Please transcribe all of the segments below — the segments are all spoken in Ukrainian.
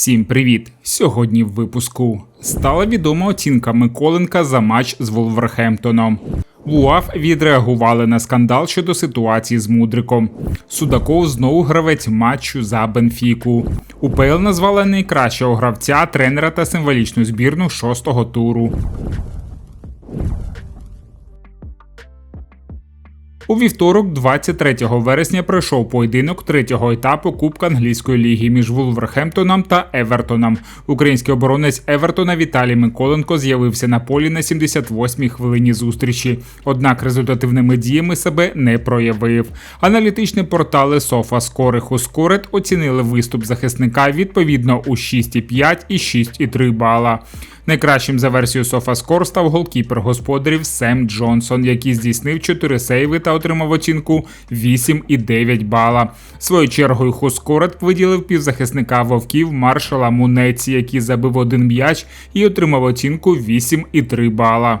Всім привіт! Сьогодні в випуску стала відома оцінка Миколенка за матч з Волверхемптоном. В УАФ відреагували на скандал щодо ситуації з Мудриком. Судаков знову гравець матчу за Бенфіку. УПЛ назвала найкращого гравця, тренера та символічну збірну шостого туру. У вівторок, 23 вересня, пройшов поєдинок третього етапу Кубка англійської ліги між Вулверхемптоном та Евертоном. Український оборонець Евертона Віталій Миколенко з'явився на полі на 78-й хвилині зустрічі. Однак результативними діями себе не проявив. Аналітичні портали SofaScore і HuScored оцінили виступ захисника відповідно у 6,5 і 6,3 бала. Найкращим за версією SofaScore став голкіпер господарів Сем Джонсон, який здійснив 4 сейви та отримав оцінку 8,9 бала. Своєю чергою Хускорет виділив півзахисника вовків маршала Мунеці, який забив один м'яч і отримав оцінку 8,3 бала.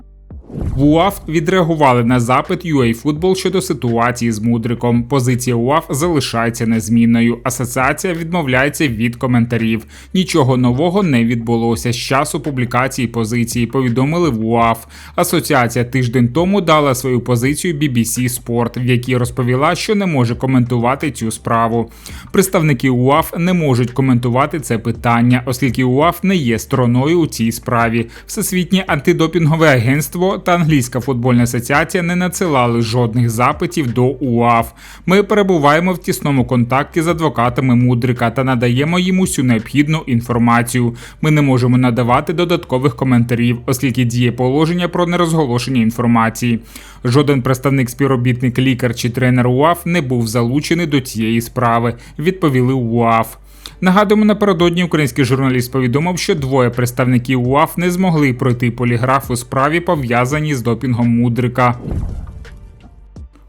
УАФ відреагували на запит UA щодо ситуації з Мудриком. Позиція УАФ залишається незмінною. Асоціація відмовляється від коментарів. Нічого нового не відбулося з часу публікації позиції. Повідомили в УАФ. Асоціація тиждень тому дала свою позицію BBC Sport, в якій розповіла, що не може коментувати цю справу. Представники УАФ не можуть коментувати це питання, оскільки УАФ не є стороною у цій справі. Всесвітнє антидопінгове агентство та англійська футбольна асоціація не надсилали жодних запитів до УАФ. Ми перебуваємо в тісному контакті з адвокатами Мудрика та надаємо їм усю необхідну інформацію. Ми не можемо надавати додаткових коментарів, оскільки діє положення про нерозголошення інформації. Жоден представник співробітник лікар чи тренер УАФ не був залучений до цієї справи. Відповіли УАФ. Нагадуємо, напередодні український журналіст повідомив, що двоє представників УАФ не змогли пройти поліграф у справі, пов'язані з допінгом Мудрика.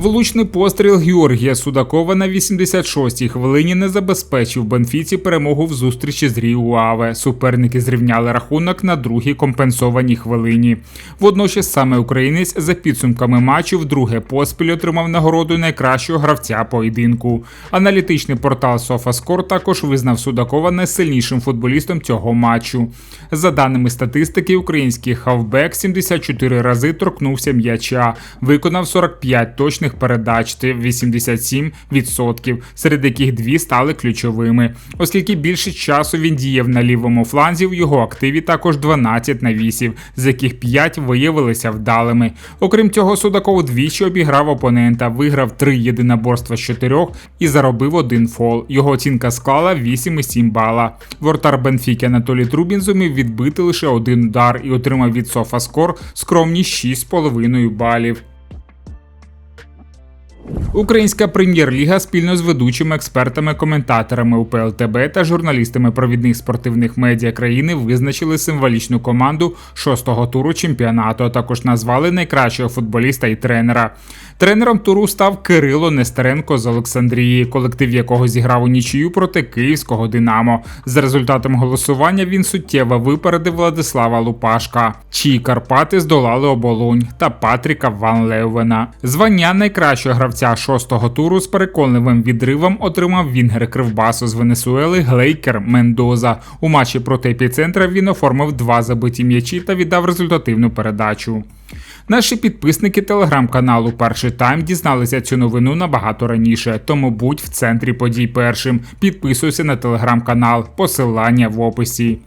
Влучний постріл Георгія Судакова на 86-й хвилині не забезпечив Бенфіці перемогу в зустрічі з Ріуаве. Суперники зрівняли рахунок на другій компенсованій хвилині. Водночас саме українець за підсумками матчу вдруге поспіль отримав нагороду найкращого гравця поєдинку. Аналітичний портал SofaScore також визнав Судакова найсильнішим футболістом цього матчу. За даними статистики, український хавбек 74 рази торкнувся м'яча, виконав 45 точних передач це 87%, серед яких дві стали ключовими. Оскільки більше часу він діяв на лівому фланзі, в його активі також 12 навісів, з яких 5 виявилися вдалими. Окрім цього, Судаков двічі обіграв опонента, виграв три єдиноборства з чотирьох і заробив один фол. Його оцінка склала 8,7 бала. Вортар Бенфіки Анатолій Трубін зумів відбити лише один удар і отримав від Софаскор скромні 6,5 балів. Українська прем'єр-ліга спільно з ведучими експертами-коментаторами УПЛТБ та журналістами провідних спортивних медіа країни визначили символічну команду шостого туру чемпіонату. а Також назвали найкращого футболіста і тренера. Тренером туру став Кирило Нестеренко з Олександрії, колектив якого зіграв у нічию проти київського Динамо. За результатом голосування він суттєво випередив Владислава Лупашка, чиї Карпати здолали оболонь та Патріка Ван Леувена. Звання найкращого гравця шостого туру з переконливим відривом отримав Вінгер Кривбасу з Венесуели Глейкер Мендоза. У матчі проти епіцентра він оформив два забиті м'ячі та віддав результативну передачу. Наші підписники телеграм-каналу Перший Тайм дізналися цю новину набагато раніше, тому будь в центрі подій першим. Підписуйся на телеграм-канал, посилання в описі.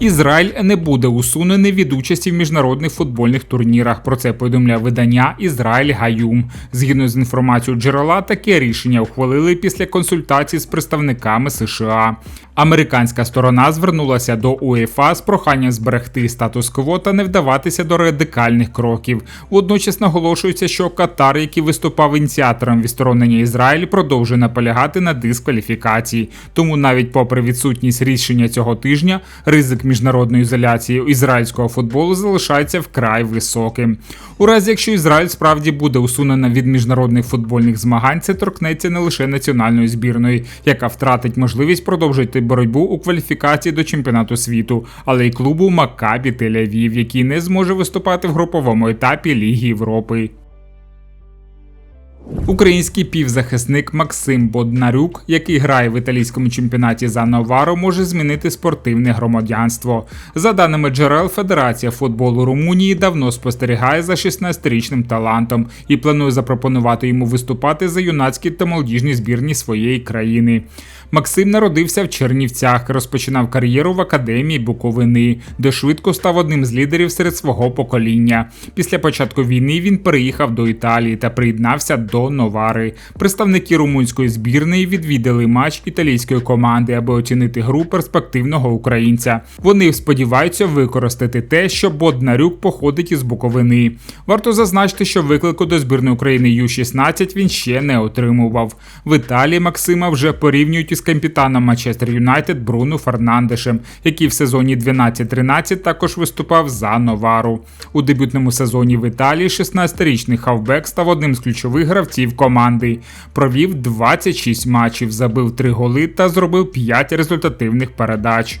Ізраїль не буде усунений від участі в міжнародних футбольних турнірах. Про це повідомляє видання Ізраїль Гаюм. Згідно з інформацією джерела, таке рішення ухвалили після консультацій з представниками США. Американська сторона звернулася до УЄФА з проханням зберегти статус-кво та не вдаватися до радикальних кроків. Водночас наголошується, що Катар, який виступав ініціатором відсторонення Ізраїлю, продовжує наполягати на дискваліфікації. Тому навіть попри відсутність рішення цього тижня, ризик міжнародної ізоляції ізраїльського футболу залишається вкрай високим. У разі, якщо Ізраїль справді буде усунена від міжнародних футбольних змагань, це торкнеться не лише національної збірної, яка втратить можливість продовжити боротьбу у кваліфікації до чемпіонату світу, але й клубу Макабі Тель-Авів, який не зможе виступати в груповому етапі Ліги Європи. Український півзахисник Максим Боднарюк, який грає в італійському чемпіонаті за Новаро, може змінити спортивне громадянство. За даними джерел, Федерація футболу Румунії давно спостерігає за 16-річним талантом і планує запропонувати йому виступати за юнацькі та молодіжні збірні своєї країни. Максим народився в Чернівцях, розпочинав кар'єру в академії Буковини, де швидко став одним з лідерів серед свого покоління. Після початку війни він переїхав до Італії та приєднався до Новари. Представники румунської збірної відвідали матч італійської команди, аби оцінити гру перспективного українця. Вони сподіваються використати те, що Боднарюк походить із Буковини. Варто зазначити, що виклику до збірної України Ю-16 він ще не отримував. В Італії Максима вже порівнюють із капітаном Манчестер Юнайтед Бруно Фернандешем, який в сезоні 12-13 також виступав за Новару. У дебютному сезоні в Італії 16-річний хавбек став одним з ключових гравців команди. Провів 26 матчів, забив 3 голи та зробив 5 результативних передач.